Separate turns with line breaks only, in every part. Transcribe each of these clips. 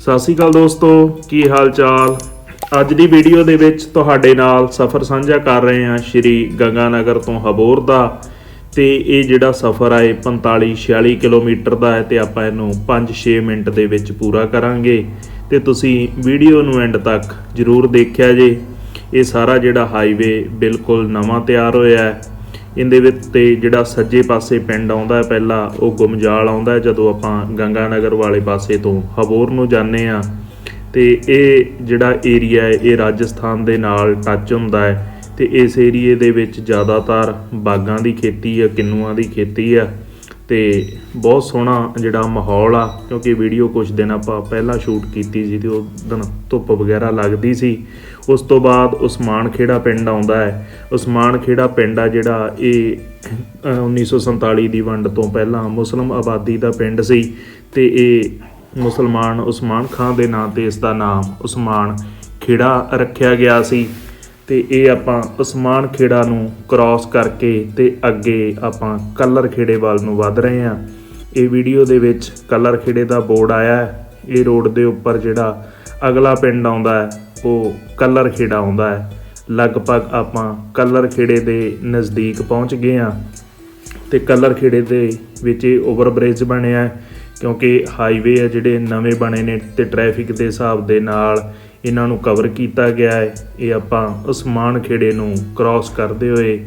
ਸਤਿ ਸ਼੍ਰੀ ਅਕਾਲ ਦੋਸਤੋ, ਕੀ ਹਾਲ ਚਾਲ ਅੱਜ ਦੀ ਵੀਡੀਓ ਦੇ ਵਿੱਚ ਤੁਹਾਡੇ ਨਾਲ ਸਫ਼ਰ ਸਾਂਝਾ ਕਰ ਰਹੇ ਹਾਂ ਸ਼੍ਰੀ ਗੰਗਾਨਗਰ ਤੋਂ ਹਬੋਰ ਦਾ। ਤੇ ਇਹ ਜਿਹੜਾ ਸਫ਼ਰ ਹੈ 45 46 ਕਿਲੋਮੀਟਰ ਦਾ ਹੈ ਤੇ ਆਪਾਂ ਇਹਨੂੰ 5-6 ਮਿੰਟ ਦੇ ਵਿੱਚ ਪੂਰਾ ਕਰਾਂਗੇ। ਤੇ ਤੁਸੀਂ ਵੀਡੀਓ ਨੂੰ ਐਂਡ ਤੱਕ ਜਰੂਰ ਦੇਖਿਆ ਜੇ। ਇਹ ਸਾਰਾ ਜਿਹੜਾ ਹਾਈਵੇ ਬਿਲਕੁਲ ਨਵਾਂ ਤਿਆਰ ਹੋਇਆ ਹੈ। ਇਹਦੇ ਵਿੱਚ ਤੇ ਜਿਹੜਾ ਸੱਜੇ ਪਾਸੇ ਪਿੰਡ ਆਉਂਦਾ ਹੈ, ਪਹਿਲਾਂ ਉਹ ਗੁਮਜਾਲ ਆਉਂਦਾ ਹੈ, ਜਦੋਂ ਆਪਾਂ ਗੰਗਾ ਨਗਰ ਵਾਲੇ ਪਾਸੇ ਤੋਂ ਹਬੋਰ ਨੂੰ ਜਾਂਦੇ ਆ ਤੇ ਇਹ ਜਿਹੜਾ ਏਰੀਆ ਹੈ, ਇਹ ਰਾਜਸਥਾਨ ਦੇ ਨਾਲ ਟੱਚ ਹੁੰਦਾ ਹੈ। ਤੇ ਇਸ ਏਰੀਏ ਦੇ ਵਿੱਚ ਜ਼ਿਆਦਾਤਰ ਬਾਗਾਂ ਦੀ ਖੇਤੀ ਆ ਕਿੰਨੂਆਂ ਦੀ ਖੇਤੀ ਆ ਤੇ ਬਹੁਤ ਸੋਹਣਾ ਜਿਹੜਾ ਮਾਹੌਲ ਆ ਕਿਉਂਕਿ ਵੀਡੀਓ ਕੁਝ ਦਿਨ ਆਪਾਂ ਪਹਿਲਾਂ ਸ਼ੂਟ ਕੀਤੀ ਸੀ ਤੇ ਉਹ ਦਿਨ ਧੁੱਪ ਵਗੈਰਾ ਲੱਗਦੀ ਸੀ। ਉਸ ਤੋਂ ਬਾਅਦ ਉਸਮਾਨ ਖੇੜਾ ਪਿੰਡ ਆਉਂਦਾ ਹੈ। ਉਸਮਾਨ ਖੇੜਾ ਪਿੰਡ ਆ ਜਿਹੜਾ ਇਹ ਅਹ, 1947 ਦੀ ਵੰਡ ਤੋਂ ਪਹਿਲਾਂ ਮੁਸਲਮ ਆਬਾਦੀ ਦਾ ਪਿੰਡ ਸੀ ਤੇ ਇਹ ਮੁਸਲਮਾਨ ਉਸਮਾਨ ਖਾਨ ਦੇ ਨਾਂ ਤੇ ਇਸ ਦਾ ਨਾਮ ਉਸਮਾਨ ਖੇੜਾ ਰੱਖਿਆ ਗਿਆ ਸੀ। ਤੇ ਇਹ ਆਪਾਂ ਉਸਮਾਨ ਖੇੜਾ ਨੂੰ ਕ੍ਰਾਸ ਕਰਕੇ ਤੇ ਅੱਗੇ ਆਪਾਂ ਕਲਰ ਖੇੜੇ ਵੱਲ ਨੂੰ ਵੱਧ ਰਹੇ ਹਾਂ। ਇਹ ਵੀਡੀਓ ਦੇ ਵਿੱਚ ਕਲਰ ਖੇੜੇ ਦਾ ਬੋਰਡ ਆਇਆ ਹੈ। ਇਹ ਰੋਡ ਦੇ ਉੱਪਰ ਜਿਹੜਾ ਅਗਲਾ ਪਿੰਡ ਆਉਂਦਾ ਹੈ, ਉਹ ਕਲਰ ਖੇੜਾ ਆਉਂਦਾ ਹੈ। ਲਗਭਗ ਆਪਾਂ ਕਲਰ ਖੇੜੇ ਦੇ ਨਜ਼ਦੀਕ ਪਹੁੰਚ ਗਏ ਹਾਂ ਤੇ ਕਲਰ ਖੇੜੇ ਦੇ ਵਿੱਚ ਇਹ ਓਵਰ ਬ੍ਰਿਜ ਬਣਿਆ ਕਿਉਂਕਿ ਹਾਈਵੇ ਆ ਜਿਹੜੇ ਨਵੇਂ ਬਣੇ ਨੇ ਤੇ ਟ੍ਰੈਫਿਕ ਦੇ ਹਿਸਾਬ ਦੇ ਨਾਲ ਇਹਨਾਂ ਨੂੰ ਕਵਰ ਕੀਤਾ ਗਿਆ ਹੈ। ਇਹ ਆਪਾਂ ਅਸਮਾਨ ਖੇੜੇ ਨੂੰ ਕ੍ਰਾਸ ਕਰਦੇ ਹੋਏ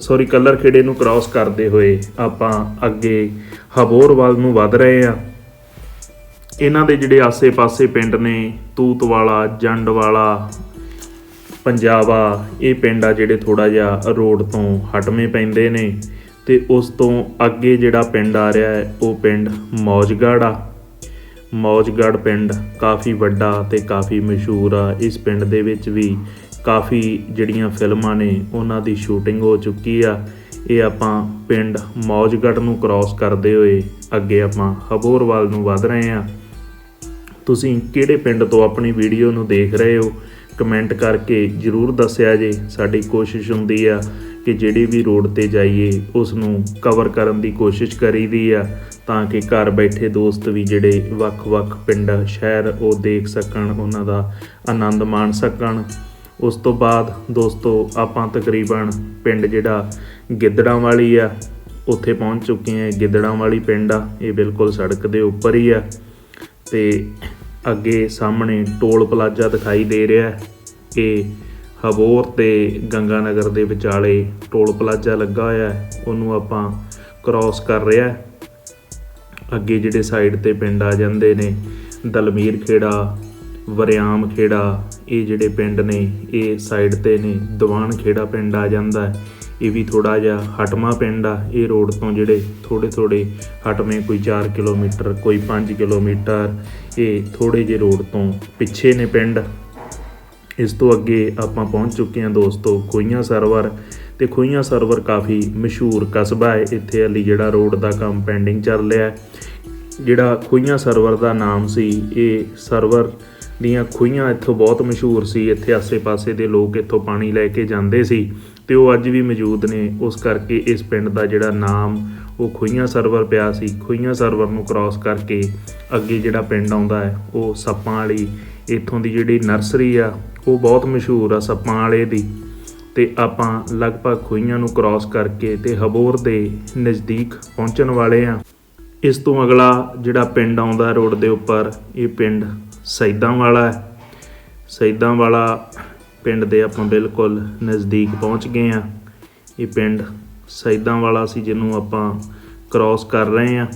ਸੌਰੀ ਕਲਰ ਖੇੜੇ ਨੂੰ ਕ੍ਰਾਸ ਕਰਦੇ ਹੋਏ ਆਪਾਂ ਅੱਗੇ ਹਬੋਰ ਵੱਲ ਨੂੰ ਵੱਧ ਰਹੇ ਹਾਂ। ਇਹਨਾਂ ਦੇ ਜਿਹੜੇ ਆਸੇ-ਪਾਸੇ ਪਿੰਡ ਨੇ ਤੂਤ ਵਾਲਾ ਜੰਡ ਵਾਲਾ ਪੰਜਾਬਾ ਇਹ ਪਿੰਡ ਆ ਜਿਹੜੇ ਥੋੜਾ ਜਿਹਾ ਰੋਡ ਤੋਂ ਹਟਵੇਂ ਪੈਂਦੇ ਨੇ ਤੇ ਉਸ ਤੋਂ ਅੱਗੇ ਜਿਹੜਾ ਪਿੰਡ ਆ ਰਿਹਾ ਹੈ, ਉਹ ਪਿੰਡ ਮੌਜਗੜ। ਆ ਮੌਜਗੜ੍ਹ ਪਿੰਡ ਕਾਫੀ ਵੱਡਾ ਤੇ ਕਾਫੀ ਮਸ਼ਹੂਰ ਆ। ਇਸ ਪਿੰਡ ਦੇ ਵਿੱਚ ਵੀ ਕਾਫੀ ਜਿਹੜੀਆਂ ਫਿਲਮਾਂ ਨੇ, ਉਹਨਾਂ ਦੀ ਸ਼ੂਟਿੰਗ ਹੋ ਚੁੱਕੀ ਆ। ਇਹ ਆਪਾਂ ਪਿੰਡ ਮੌਜਗੜ੍ਹ ਨੂੰ ਕ੍ਰਾਸ ਕਰਦੇ ਹੋਏ ਅੱਗੇ ਆਪਾਂ ਹਬੋਰਵਾਲ ਨੂੰ ਵਧ ਰਹੇ ਹਾਂ ਤੁਸੀਂ ਕਿਹੜੇ ਪਿੰਡ ਤੋਂ ਆਪਣੀ ਵੀਡੀਓ ਨੂੰ ਦੇਖ ਰਹੇ ਹੋ? ਕਮੈਂਟ ਕਰਕੇ ਜਰੂਰ ਦੱਸਿਆ ਜੇ ਸਾਡੀ ਕੋਸ਼ਿਸ਼ ਹੁੰਦੀ ਆ ਕਿ ਜਿਹੜੀ ਵੀ ਰੋਡ ਤੇ ਜਾਈਏ ਉਸ ਨੂੰ ਕਵਰ ਕਰਨ ਦੀ ਕੋਸ਼ਿਸ਼ ਕਰੀਦੀ ਆ ਤਾਂ ਕਿ ਘਰ ਬੈਠੇ ਦੋਸਤ ਵੀ ਜਿਹੜੇ ਵੱਖ-ਵੱਖ ਪਿੰਡ, ਸ਼ਹਿਰ ਉਹ ਦੇਖ ਸਕਣ, ਉਹਨਾਂ ਦਾ ਆਨੰਦ ਮਾਣ ਸਕਣ। ਉਸ ਤੋਂ ਬਾਅਦ ਦੋਸਤੋ, ਆਪਾਂ ਤਕਰੀਬਨ ਪਿੰਡ ਜਿਹੜਾ ਗਿੱਦੜਾਂ ਵਾਲੀ ਆ, ਉੱਥੇ ਪਹੁੰਚ ਚੁੱਕੇ ਹਾਂ ਗਿੱਦੜਾਂ ਵਾਲੀ ਪਿੰਡ ਆ, ਇਹ ਬਿਲਕੁਲ ਸੜਕ ਦੇ ਉੱਪਰ ਹੀ ਆ। ਤੇ ਅੱਗੇ ਸਾਹਮਣੇ ਟੋਲ ਪਲਾਜ਼ਾ ਦਿਖਾਈ ਦੇ ਰਿਹਾ ਹੈ ਇਹ ਹਬੋਰ ਤੇ ਗੰਗਾਨਗਰ ਦੇ ਵਿਚਾਲੇ ਟੋਲ ਪਲਾਜ਼ਾ ਲੱਗਾ ਹੋਇਆ ਹੈ। ਉਹਨੂੰ ਆਪਾਂ ਕ੍ਰਾਸ ਕਰ ਰਿਹਾ ਹੈ। ਅੱਗੇ ਜਿਹੜੇ ਸਾਈਡ ਤੇ ਪਿੰਡ ਆ ਜਾਂਦੇ ਨੇ, ਦਲਮੀਰ ਖੇੜਾ, ਵਰਿਆਮ ਖੇੜਾ, ਇਹ ਜਿਹੜੇ ਪਿੰਡ ਨੇ, ਇਹ ਸਾਈਡ ਤੇ ਨੇ, ਦੀਵਾਨ ਖੇੜਾ ਪਿੰਡ ਆ ਜਾਂਦਾ ਹੈ। ਇਹ ਵੀ ਥੋੜਾ ਜਿਹਾ ਹਟਮਾ ਪਿੰਡ ਆ, ਇਹ ਰੋਡ ਤੋਂ ਜਿਹੜੇ ਥੋੜੇ ਥੋੜੇ ਹਟਵੇਂ ਕੋਈ 4 ਕਿਲੋਮੀਟਰ, ਕੋਈ 5 ਕਿਲੋਮੀਟਰ, ਇਹ ਥੋੜੇ ਜਿਹੇ ਰੋਡ ਤੋਂ ਪਿੱਛੇ ਨੇ ਪਿੰਡ। ਇਸ ਤੋਂ ਅੱਗੇ ਆਪਾਂ ਪਹੁੰਚ ਚੁੱਕੇ ਹਾਂ ਦੋਸਤੋ, ਖੋਈਆਂ ਸਰਵਰ ਤੇ ਖੋਈਆਂ ਸਰਵਰ ਕਾਫੀ ਮਸ਼ਹੂਰ ਕਸਬਾ ਹੈ। ਇੱਥੇ ਅਲੀ ਜਿਹੜਾ ਰੋਡ ਦਾ ਕੰਮ ਪੈਂਡਿੰਗ ਚੱਲ ਰਿਹਾ ਹੈ। ਜਿਹੜਾ ਖੋਈਆਂ ਸਰਵਰ ਦਾ ਨਾਮ ਸੀ, ਇਹ ਸਰਵਰ ਦੀਆਂ ਖੂਹੀਆਂ ਇੱਥੋਂ ਬਹੁਤ ਮਸ਼ਹੂਰ ਸੀ। ਇੱਥੇ ਆਸੇ-ਪਾਸੇ ਦੇ ਲੋਕ ਇੱਥੋਂ ਪਾਣੀ ਲੈ ਕੇ ਜਾਂਦੇ ਸੀ। ਤੇ ਉਹ ਅੱਜ ਵੀ ਮੌਜੂਦ ਨੇ। ਉਸ ਕਰਕੇ ਇਸ ਪਿੰਡ ਦਾ ਜਿਹੜਾ ਨਾਮ, ਉਹ ਖੂਹੀਆਂ ਸਰਵਰ ਪਿਆ ਸੀ। ਖੂਹੀਆਂ ਸਰਵਰ ਨੂੰ ਕ੍ਰਾਸ ਕਰਕੇ ਅੱਗੇ ਜਿਹੜਾ ਪਿੰਡ ਆਉਂਦਾ ਹੈ, ਉਹ ਸੱਪਾਂ ਵਾਲੀ ਇੱਥੋਂ ਦੀ ਜਿਹੜੀ ਨਰਸਰੀ ਆ, ਉਹ ਬਹੁਤ ਮਸ਼ਹੂਰ ਆ ਸੱਪਾਂ ਵਾਲੇ ਦੀ। ਤੇ ਆਪਾਂ ਲਗਭਗ ਖੂਹੀਆਂ ਨੂੰ ਕ੍ਰਾਸ ਕਰਕੇ ਤੇ ਹਬੋਰ ਦੇ ਨਜ਼ਦੀਕ ਪਹੁੰਚਣ ਵਾਲੇ ਆ। ਇਸ ਤੋਂ ਅਗਲਾ ਜਿਹੜਾ ਪਿੰਡ ਆਉਂਦਾ ਰੋਡ ਦੇ ਉੱਪਰ, ਇਹ ਪਿੰਡ ਸੈਦਾਂ ਵਾਲਾ ਹੈ। ਸੈਦਾਂ ਵਾਲਾ ਪਿੰਡ ਦੇ ਆਪਾਂ ਬਿਲਕੁਲ ਨਜ਼ਦੀਕ ਪਹੁੰਚ ਗਏ ਆ ਇਹ ਪਿੰਡ ਸੈਦਾਂ ਵਾਲਾ ਸੀ ਜਿਹਨੂੰ ਆਪਾਂ ਕ੍ਰਾਸ ਕਰ ਰਹੇ ਆ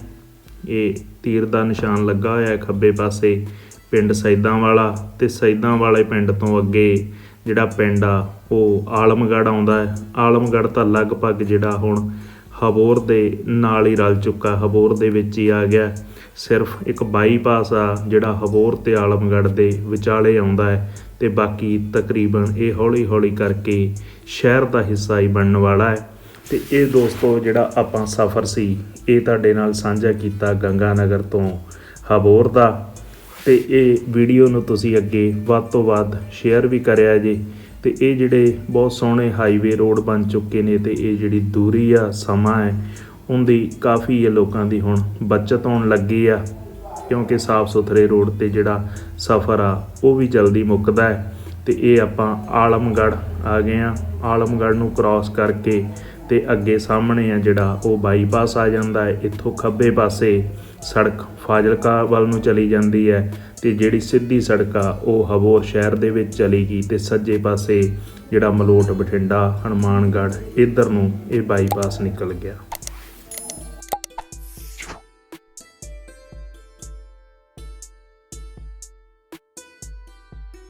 ਇਹ ਤੀਰ ਦਾ ਨਿਸ਼ਾਨ ਲੱਗਾ ਹੋਇਆ ਹੈ ਖੱਬੇ ਪਾਸੇ, ਪਿੰਡ ਸੈਦਾਂ ਵਾਲਾ ਤੇ ਸੈਦਾਂ ਵਾਲੇ ਪਿੰਡ ਤੋਂ ਅੱਗੇ ਜਿਹੜਾ ਪਿੰਡ ਆ, ਉਹ ਆਲਮਗੜ੍ਹ ਆਉਂਦਾ ਹੈ। ਆਲਮਗੜ੍ਹ ਤਾਂ ਲਗਭਗ ਜਿਹੜਾ ਹੁਣ ਹਬੋਰ ਦੇ ਨਾਲ ਹੀ ਰਲ ਚੁੱਕਾ, ਹਬੋਰ ਦੇ ਵਿੱਚ ਹੀ ਆ ਗਿਆ। ਸਿਰਫ ਇੱਕ ਬਾਈਪਾਸ ਆ, ਜਿਹੜਾ ਹਬੋਰ ਤੇ ਆਲਮਗੜ੍ਹ ਦੇ ਵਿਚਾਲੇ ਆਉਂਦਾ ਹੈ ਤੇ ਬਾਕੀ ਤਕਰੀਬਨ ਇਹ ਹੌਲੀ ਹੌਲੀ ਕਰਕੇ ਸ਼ਹਿਰ ਦਾ ਹਿੱਸਾ ਹੀ ਬਣਨ ਵਾਲਾ ਹੈ। ਤੇ ਇਹ ਦੋਸਤੋ, ਜਿਹੜਾ ਆਪਾਂ ਸਫ਼ਰ ਸੀ, ਇਹ ਤੁਹਾਡੇ ਨਾਲ ਸਾਂਝਾ ਕੀਤਾ ਗੰਗਾ ਨਗਰ ਤੋਂ ਹਬੋਰ ਦਾ। ਤੇ ਇਹ ਵੀਡੀਓ ਨੂੰ ਤੁਸੀਂ ਅੱਗੇ ਵੱਧ ਤੋਂ ਵੱਧ ਸ਼ੇਅਰ ਵੀ ਕਰਿਆ ਜੇ। ਤੇ ਇਹ ਜਿਹੜੇ ਬਹੁਤ ਸੋਹਣੇ ਹਾਈਵੇ ਰੋਡ ਬਣ ਚੁੱਕੇ ਨੇ ਤੇ ਇਹ ਜਿਹੜੀ ਦੂਰੀ ਆ, ਸਮਾਂ ਹੈ, ਉਹਦੀ ਕਾਫੀ ਇਹ ਲੋਕਾਂ ਦੀ ਹੁਣ ਬਚਤ ਹੋਣ ਲੱਗੀ ਆ, ਕਿਉਂਕਿ ਸਾਫ਼ ਸੁਥਰੇ ਰੋਡ ਤੇ ਜਿਹੜਾ ਸਫ਼ਰ ਆ, ਉਹ ਵੀ ਜਲਦੀ ਮੁੱਕਦਾ ਹੈ। ਤੇ ਇਹ ਆਪਾਂ ਆਲਮਗੜ੍ਹ ਆ ਗਏ ਆ ਆਲਮਗੜ੍ਹ ਨੂੰ ਕ੍ਰਾਸ ਕਰਕੇ ਤੇ ਅੱਗੇ ਸਾਹਮਣੇ ਆ ਜਿਹੜਾ ਉਹ ਬਾਈਪਾਸ ਆ ਜਾਂਦਾ ਹੈ। ਇੱਥੋਂ ਖੱਬੇ ਪਾਸੇ ਸੜਕ ਫਾਜ਼ਿਲਕਾ ਵੱਲ ਨੂੰ ਚਲੀ ਜਾਂਦੀ ਹੈ ਤੇ ਜਿਹੜੀ ਸਿੱਧੀ ਸੜਕ ਆ, ਉਹ ਹਬੋਰ ਸ਼ਹਿਰ ਦੇ ਵਿੱਚ ਚਲੀ ਗਈ ਤੇ ਸੱਜੇ ਪਾਸੇ ਜਿਹੜਾ ਮਲੋਟ ਬਠਿੰਡਾ, ਹਨੂਮਾਨਗੜ੍ਹ, ਇਧਰ ਨੂੰ ਇਹ ਬਾਈਪਾਸ ਨਿਕਲ ਗਿਆ।